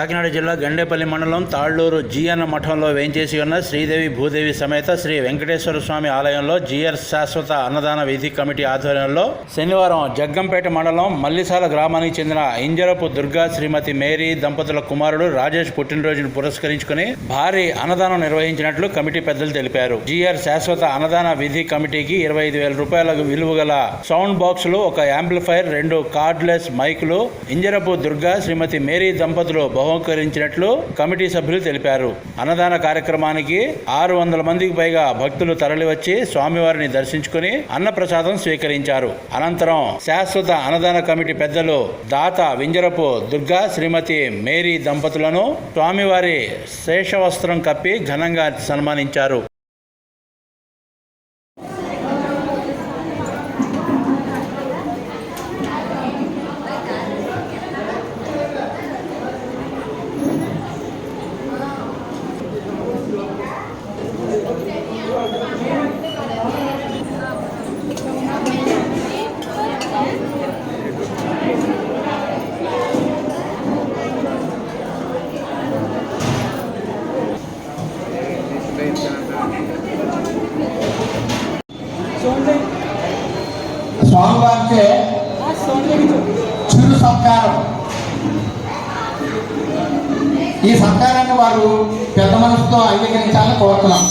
కాకినాడ జిల్లా గండేపల్లి మండలం తాళ్ళూరు జీఎన్ మఠంలో వేంచేసి ఉన్న శ్రీదేవి భూదేవి సమేత శ్రీ వెంకటేశ్వర స్వామి ఆలయంలో జిఆర్ శాశ్వత అన్నదాన విధి కమిటీ ఆధ్వర్యంలో శనివారం జగ్గంపేట మండలం మల్లిసాల గ్రామానికి చెందిన ఇంజరపు దుర్గా శ్రీమతి మేరీ దంపతుల కుమారుడు రాజేష్ పుట్టినరోజును పురస్కరించుకుని భారీ అన్నదానం నిర్వహించినట్లు కమిటీ పెద్దలు తెలిపారు. జిఆర్ శాశ్వత అన్నదాన విధి కమిటీకి ఇరవై ఐదు వేల రూపాయల విలువ గల సౌండ్ బాక్సులు ఒక యాంప్లిఫైర్ రెండు కార్డ్లెస్ మైకులు ఇంజరపు దుర్గా శ్రీమతి మేరీ దంపతులు బహుకరించినట్లు కమిటీ సభ్యులు తెలిపారు. అన్నదాన కార్యక్రమానికి ఆరు వందల మందికి పైగా భక్తులు తరలివచ్చి స్వామివారిని దర్శించుకుని అన్నప్రసాదం స్వీకరించారు. అనంతరం శాశ్వత అన్నదాన కమిటీ పెద్దలు దాత వింజరపు దుర్గా శ్రీమతి మేరీ దంపతులను స్వామివారి శేషవస్త్రం కప్పి ఘనంగా సన్మానించారు. స్వామివారిచే చిరు సత్కారం. ఈ సత్కారాన్ని వారు పెద్ద మనసుతో అంగీకరించాలని కోరుతున్నాం.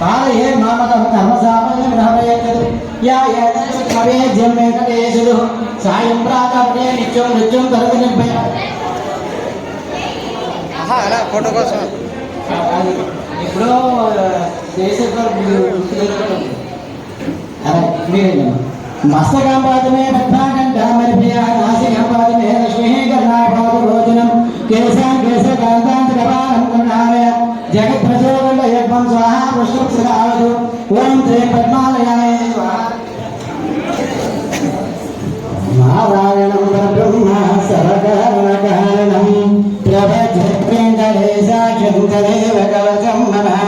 పాలయే మామకం కర్మసామయం గ్రహవేతు యా యజ్ఞం వెంకటేశుడు సాయం ప్రాతప్నే నిత్యం నృత్యం కరుగు నిర్భయ. ఫోటో కోసం. ఇప్పుడు మస్తకాంపాదమే బద్ధాకంఠామర్భయ నాసికాంపాదమే లక్ష్మీ కర్ణాపాద భోజనం కేశాం కేశకాంతాంతరపాలం కరుణాలయ జగత్ప్రచోదండ యజ్ఞం స్వాహా పుష్పం సదావదు ఓం శ్రీ పద్మాలయాయ స్వాహా నారాయణం బ్రహ్మ సర్వకారణకారణం ప్రభజేంద్రేశాఖ్యం తదేవ కవచం నమ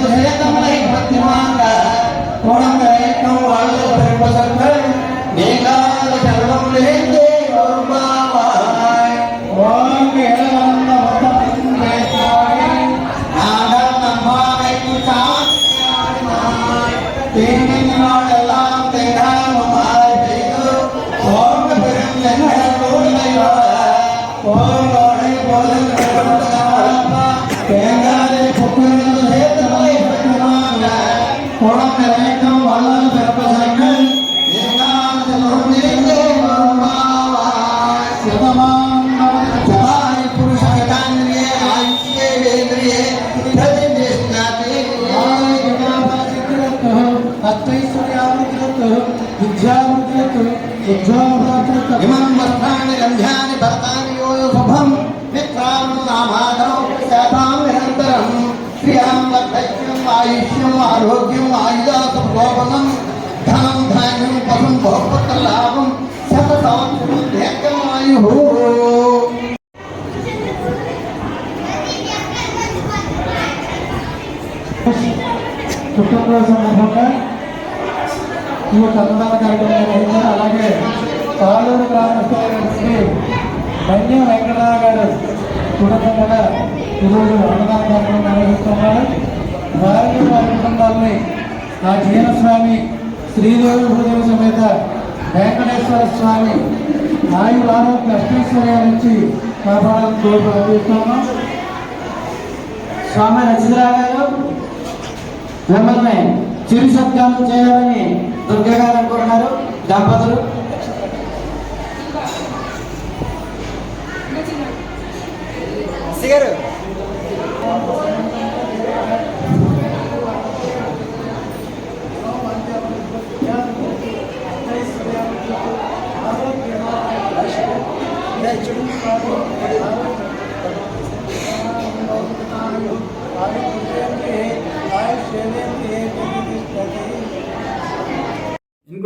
విద్యామృతి ఇమాం వస్త్రాన్ని గంధ్యాన్ని భర్తాన్ని యో శుభం. ఆయుష్యం ఆరోగ్యం ఆయుధాసోపనం ధనం ధాన్యం పదం బహుపత్ర లాభం శత సంవత్సరం దీర్ఘమాయు పుట్టినరోజు సందర్భంగా ఈ యొక్క అన్నదాన కార్యక్రమం అలాగే పాలూరు గ్రామస్థాయి శ్రీ మన్యం వెంకటరావు గారు కుటుంబం కూడా ఈరోజు అన్నదాన కార్యక్రమం నిర్వహిస్తున్నారు. వారిని వారి కుటుంబాలని శ్రీదేవి హృదయ సమేత వెంకటేశ్వర స్వామి ఆయుల ఆరోగ్య అష్టైశ్వర్య నుంచి కాపాడాలని స్వామి రచిద్రా మిమ్మల్ని చిరు సత్కారం చేయాలని దుర్గగారు అనుకుంటున్నారు. దంపతులు. గారు.